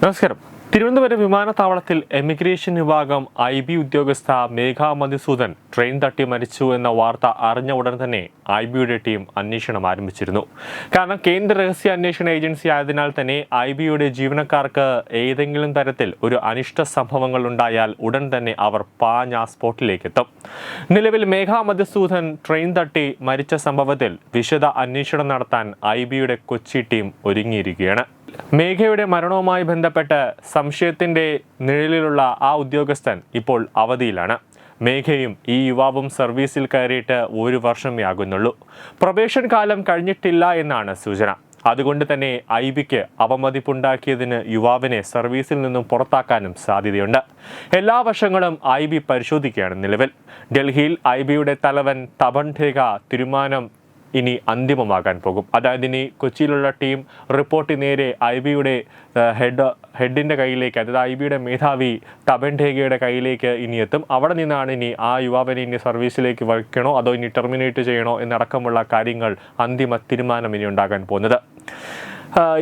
നമസ്കാരം. തിരുവനന്തപുരം വിമാനത്താവളത്തിൽ എമിഗ്രേഷൻ വിഭാഗം ഐ ബി ഉദ്യോഗസ്ഥ മേഘാ മധുസൂദൻ ട്രെയിൻ തട്ടി മരിച്ചു എന്ന വാർത്ത അറിഞ്ഞ ഉടൻ തന്നെ ഐ ബിയുടെ ടീം അന്വേഷണം ആരംഭിച്ചിരുന്നു. കാരണം കേന്ദ്ര രഹസ്യ അന്വേഷണ ഏജൻസി ആയതിനാൽ തന്നെ ഐ ബിയുടെ ജീവനക്കാർക്ക് ഏതെങ്കിലും തരത്തിൽ ഒരു അനിഷ്ട സംഭവങ്ങൾ ഉണ്ടായാൽ ഉടൻ തന്നെ അവർ പാഞ്ഞ സ്പോട്ടിലേക്ക് എത്തും നിലവിൽ മേഘാ മധുസൂദൻ ട്രെയിൻ തട്ടി മരിച്ച സംഭവത്തിൽ വിശദ അന്വേഷണം നടത്താൻ ഐ ബിയുടെ കൊച്ചി ടീം ഒരുങ്ങിയിരിക്കുകയാണ്. മേഘയുടെ മരണവുമായി ബന്ധപ്പെട്ട് സംശയത്തിന്റെ നിഴലിലുള്ള ആ ഉദ്യോഗസ്ഥൻ ഇപ്പോൾ അവധിയിലാണ്. മേഘയും ഈ യുവാവും സർവീസിൽ കയറിയിട്ട് ഒരു വർഷമേ ആകുന്നുള്ളൂ പ്രൊബേഷൻ കാലം കഴിഞ്ഞിട്ടില്ല എന്നാണ് സൂചന. അതുകൊണ്ട് തന്നെ ഐ ബിക്ക് അവമതിപ്പുണ്ടാക്കിയതിന് യുവാവിനെ സർവീസിൽ നിന്നും പുറത്താക്കാനും സാധ്യതയുണ്ട്. എല്ലാ വശങ്ങളും ഐ ബി പരിശോധിക്കുകയാണ് നിലവിൽ. ഡൽഹിയിൽ ഐ ബിയുടെ തലവൻ തപൻ ഠേഗ തീരുമാനം ഇനി അന്തിമമാകാൻ പോകും. അതായത് ഇനി കൊച്ചിയിലുള്ള ടീം റിപ്പോർട്ട് നേരെ ഐ ബിയുടെ ഹെഡ് ഹെഡിന്റെ കയ്യിലേക്ക് അതായത് ഐ ബിയുടെ മേധാവി ടബൻ ഠേഗയുടെ കയ്യിലേക്ക് ഇനി എത്തും. അവിടെ നിന്നാണ് ഇനി ആ യുവാവിനെ ഇനി സർവീസിലേക്ക് വയ്ക്കണോ അതോ ഇനി ടെർമിനേറ്റ് ചെയ്യണോ എന്നടക്കമുള്ള കാര്യങ്ങൾ അന്തിമ തീരുമാനം ഇനി ഉണ്ടാകാൻ പോകുന്നത്.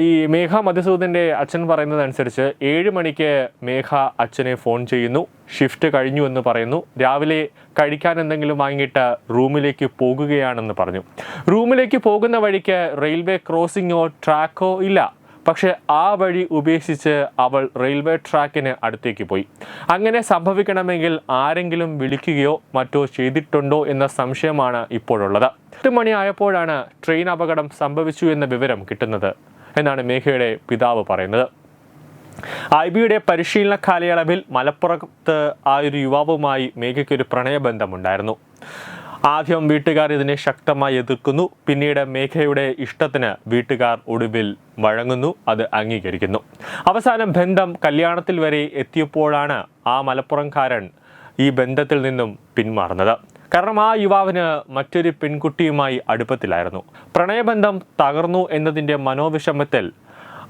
ഈ മേഘ മധുസൂദന്റെ അച്ഛൻ പറയുന്നത് അനുസരിച്ച് ഏഴ് മണിക്ക് മേഘ അച്ഛനെ ഫോൺ ചെയ്യുന്നു. ഷിഫ്റ്റ് കഴിഞ്ഞു എന്ന് പറയുന്നു. രാവിലെ കഴിക്കാൻ എന്തെങ്കിലും വാങ്ങിയിട്ട് റൂമിലേക്ക് പോകുകയാണെന്ന് പറഞ്ഞു. റൂമിലേക്ക് പോകുന്ന വഴിക്ക് റെയിൽവേ ക്രോസിങ്ങോ ട്രാക്കോ ഇല്ല. പക്ഷെ ആ വഴി ഉപേക്ഷിച്ച് അവൾ റെയിൽവേ ട്രാക്കിന് അടുത്തേക്ക് പോയി. അങ്ങനെ സംഭവിക്കണമെങ്കിൽ ആരെങ്കിലും വിളിക്കുകയോ മറ്റോ ചെയ്തിട്ടുണ്ടോ എന്ന സംശയമാണ് ഇപ്പോഴുള്ളത്. എട്ട് മണിയായപ്പോഴാണ് ട്രെയിൻ അപകടം സംഭവിച്ചു എന്ന വിവരം കിട്ടുന്നത് എന്നാണ് മേഘയുടെ പിതാവ് പറയുന്നത്. ഐ ബിയുടെ പരിശീലന കാലയളവിൽ മലപ്പുറത്ത് ആ ഒരു യുവാവുമായി മേഘയ്ക്ക് ഒരു പ്രണയബന്ധമുണ്ടായിരുന്നു. ആദ്യം വീട്ടുകാർ ഇതിനെ ശക്തമായി എതിർക്കുന്നു. പിന്നീട് മേഘയുടെ ഇഷ്ടത്തിന് വീട്ടുകാർ ഒടുവിൽ വഴങ്ങുന്നു അത് അംഗീകരിക്കുന്നു. അവസാനം ബന്ധം കല്യാണത്തിൽ വരെ എത്തിയപ്പോഴാണ് ആ മലപ്പുറംകാരൻ ഈ ബന്ധത്തിൽ നിന്നും പിന്മാറുന്നത്. കാരണം ആ യുവാവിന് മറ്റൊരു പെൺകുട്ടിയുമായി അടുപ്പത്തിലായിരുന്നു. പ്രണയബന്ധം തകർന്നു എന്നതിന്റെ മനോവിഷമത്തിൽ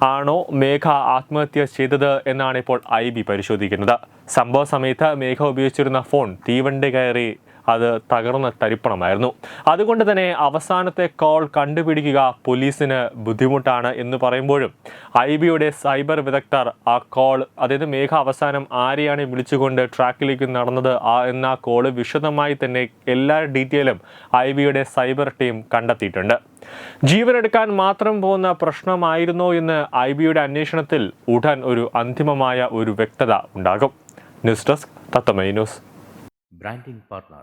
ആണോ മേഘ ആത്മഹത്യ ചെയ്തത് എന്നാണ് ഇപ്പോൾ ഐ ബി പരിശോധിക്കുന്നത്. സംഭവ സമയത്ത് മേഘ ഉപയോഗിച്ചിരുന്ന ഫോൺ തീവണ്ടി കയറി അത് തകർന്ന തരിപ്പണമായിരുന്നു. അതുകൊണ്ട് തന്നെ അവസാനത്തെ കോൾ കണ്ടുപിടിക്കുക പോലീസിന് ബുദ്ധിമുട്ടാണ് എന്ന് പറയുമ്പോഴും ഐ ബിയുടെ സൈബർ വിദഗ്ധർ ആ കോൾ അതായത് മേഘ അവസാനം ആരെയാണ് വിളിച്ചുകൊണ്ട് ട്രാക്കിലേക്ക് നടന്നത് ആ എന്ന കോൾ വിശദമായി തന്നെ എല്ലാ ഡീറ്റെയിലും ഐ ബിയുടെ സൈബർ ടീം കണ്ടെത്തിയിട്ടുണ്ട്. ജീവനെടുക്കാൻ മാത്രം പോകുന്ന പ്രശ്നമായിരുന്നോ എന്ന് ഐ ബിയുടെ അന്വേഷണത്തിൽ ഉടൻ ഒരു അന്തിമമായ ഒരു വ്യക്തത ഉണ്ടാകും. News desk Tatwamayi news. Branding partner